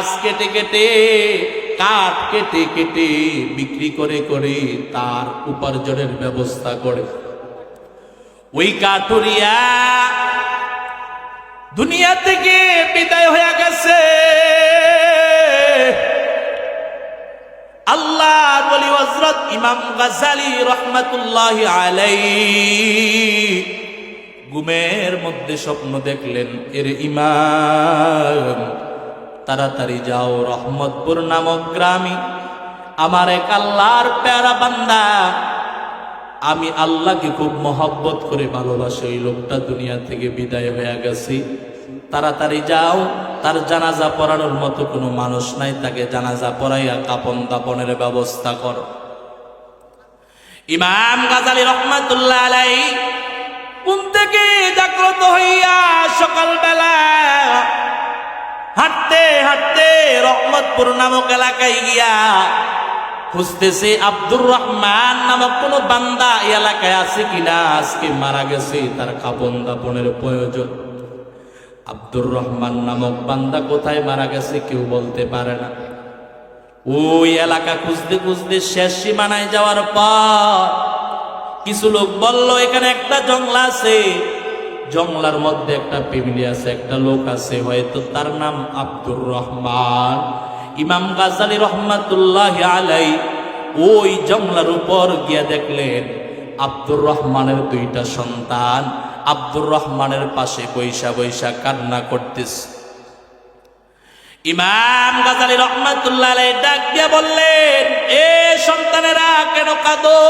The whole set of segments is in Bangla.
গাছ কেটে কেটে, কাঠ কেটে কেটে বিক্রি করে করে তার উপার্জনের ব্যবস্থা করে। ওই কাঠুরিয়া দুনিয়া থেকে বিদায় হয়ে গেছে। আল্লাহ বলি হজরত ইমাম গাজালি রহমাতুল্লাহ আলাই ঘুমের মধ্যে স্বপ্ন দেখলেন, এর ইমাম তাড়াতাড়ি যাও, রহমতপুর নামক গ্রামে। আমার এক আল্লাহর প্যারা বান্দা, আমি আল্লাহকে খুব মহব্বত করে ভালোবাসি, ওই লোকটা দুনিয়া থেকে বিদায় হয়ে গেছি। তাড়াতাড়ি যাও, তার জানাজা পড়ানোর মতো কোনো মানুষ নাই, তাকে জানাজা পড়াইয়া কাপন দাপনের ব্যবস্থা কর। ইমাম গাজালি রহমাতুল্লাহ আলাই ঘুম থেকে জাগ্রত হইয়া সকালবেলা রহমতপুর নামক এলাকায় গিয়া খুঁজতেছে আব্দুর রহমান নামক কোন বান্দা এলাকায় আছে কিনা? আজকে মারা গেছে, তার কাপন দাপনের প্রয়োজন। আব্দুর রহমান নামক বান্দা কোথায় মারা গেছে কেউ বলতে পারে না। ওই এলাকা খুঁজতে খুঁজতে শেষ সীমানায় যাওয়ার পর কিছু লোক বলল, এখানে একটা জংলা আছে। জংলার মধ্যে একটা ফ্যামিলি আছে, একটা লোক আছে, হয়তো তার নাম আব্দুর রহমান। ইমাম গাজালি রহমাতুল্লাহ আলাই ওই জংলার উপর গিয়া দেখলেন আব্দুর রহমানের দুইটা সন্তান আব্দুর রহমানের পাশে বৈশা বৈশা কান্না করতেছে। ইমাম গাজালি রহমাতুল্লাহ আলাই ডাক দিয়া বললেন, এ সন্তানেরা কেন কাঁদো?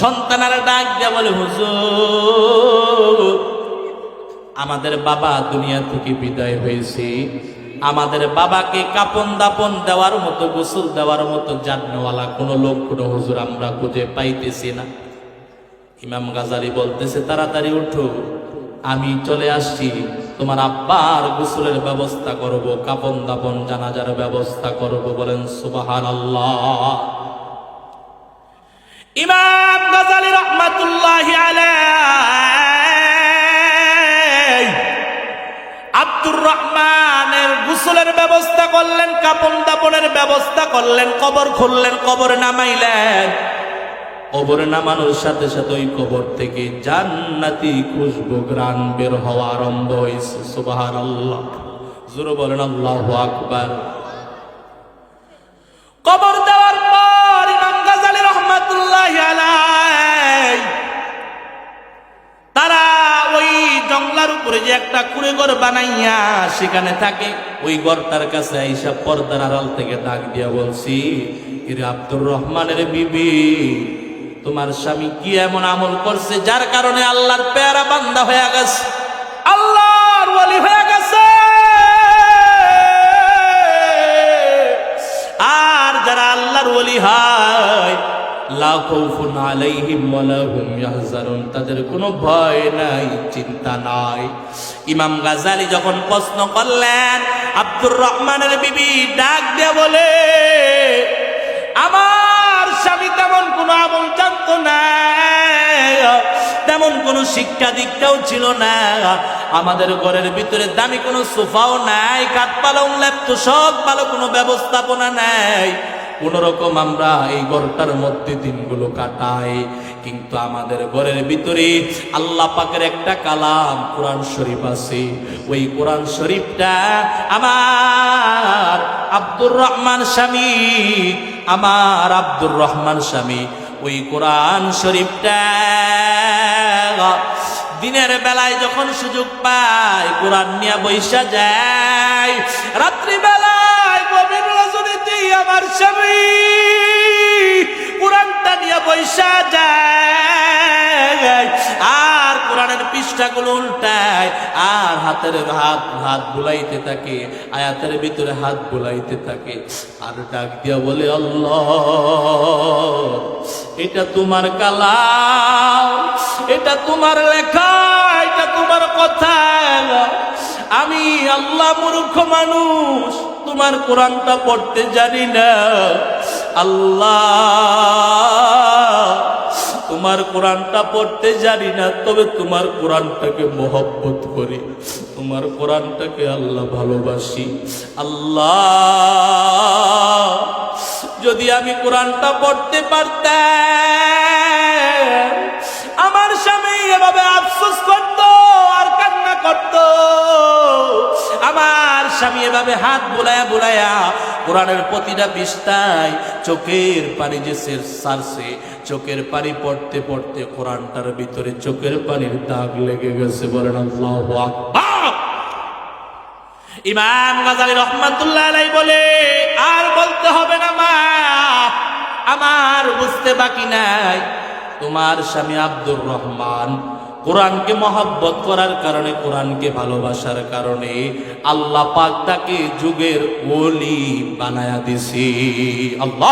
সন্তানেরা ডাক দিয়া বলে, হুজুর আমাদের বাবা দুনিয়া থেকে বিদায় হয়েছে। আমাদের বাবাকে কাপন দাপন দেওয়ার মতো, গোসল দেওয়ার মতো জাননেওয়ালা কোনো লোক কোনো হুজুর আমরা খুঁজে পাইতেছি না। ইমাম গাজারি বলতেছে, তাড়াতাড়ি উঠো, আমি চলে আসছি। তোমার আব্বার গোসলের ব্যবস্থা করব, কাপন দাপন জানাজার ব্যবস্থা করব। বলেন সুবাহান আল্লাহ ইমাম গাজালি রহমাতুল্লাহ আলাই আব্দুর রহমানের গুসলের ব্যবস্থা করলেন, কাপন দাপনের ব্যবস্থা করলেন, কবর খুললেন, কবর নামাইলেন। কবর নামানোর সাথে সাথে ওই কবর থেকে জান্নাতি খুশবু গ্রান বের হওয়া আরম্ভ হয়েছে সুবাহ আল্লাহ জোরে বলেন, আল্লাহ আকবার। ঘর বানাইয়া সেখানে থাকে, ওই ঘরটার কাছে আইসা পর্দার আড়াল থেকে ডাক দিয়া বলছি এর আব্দুর রহমানের বিবি, তোমার স্বামী কি এমন আমল করছে যার কারণে আল্লাহর পেয়ারা বান্দা হয়ে গেছে? খাউফুন আলাইহিম ওয়ালা হুম ইয়াহজানুন। তাদের কোনো ভয় নাই, চিন্তা নাই। ইমাম গাজালি যখন প্রশ্ন করলেন, আব্দুর রহমানের বিবি ডাক দিয়ে বলে, আমার স্বামী তেমন কোনো আমল জানতো না, তেমন কোনো শিক্ষা দীক্ষাও ছিল না, আমাদের ঘরের ভিতরে দামি কোনো সোফাও নাই কাঠ পালং ল্যাপ সব ভালো কোনো ব্যবস্থাপনা নাই। কোন রকম আমরা এই ঘরটার মধ্যে দিনগুলো কাটাই। কিন্তু আমাদের ঘরের ভিতরে আল্লাহ পাকের একটা কালাম কোরআন শরীফ আছে। ওই কোরআন শরীফটা আমার আব্দুর রহমান স্বামী, আমার আব্দুর রহমান স্বামী। ওই কোরআন শরীফটা দিনের বেলায় যখন সুযোগ পায়, কোরআন নিয়ে বৈশা যায় রাত্রি বেলায় গভীর রজনীতে আমার স্বামী। কোরআনটা নিয়ে বৈশা যায়। আর কোরআনের পৃষ্ঠাগুলো উল্টায়, আর হাতের হাত হাত বুলাইতে থাকে, আয়াতের ভিতরে হাত বুলাইতে থাকে। আর ডাক দিয়া বলে, আল্লাহ, এটা তোমার কালাম, এটা তোমার লেখা, এটা তোমার কথা আমি আল্লাহ মূর্খ মানুষ তোমার কোরআনটা পড়তে জানি না। আল্লাহ, তোমার কোরআনটা পড়তে জানি না, তবে তোমার কোরআনটাকে মহব্বত করি। তোমার কোরআনটাকে আল্লাহ ভালোবাসি। আল্লাহ, যদি আমি কোরআনটা পড়তে পারতাম স্বামী এভাবে হাত বুলায়া বুলায়া কোরআনের প্রতিটা পৃষ্ঠায় চোখের পানি যে সারছে, চোখের পানি পড়তে পড়তে কোরআনটার ভিতরে চোখের পানির দাগ লেগে গেছে বলেন আল্লাহু ইমাম গাজালি রহমাতুল্লাহ আলাই বলে, আর বলতে হবে না মা, আমার বুঝতে বাকি নাই। তোমার স্বামী আব্দুর রহমান কোরআনকে মহাব্বত করার কারণে, কোরআনকে ভালোবাসার কারণে আল্লাহ পাক তাকে যুগের ওলি বানায়া দিছি। আল্লাহ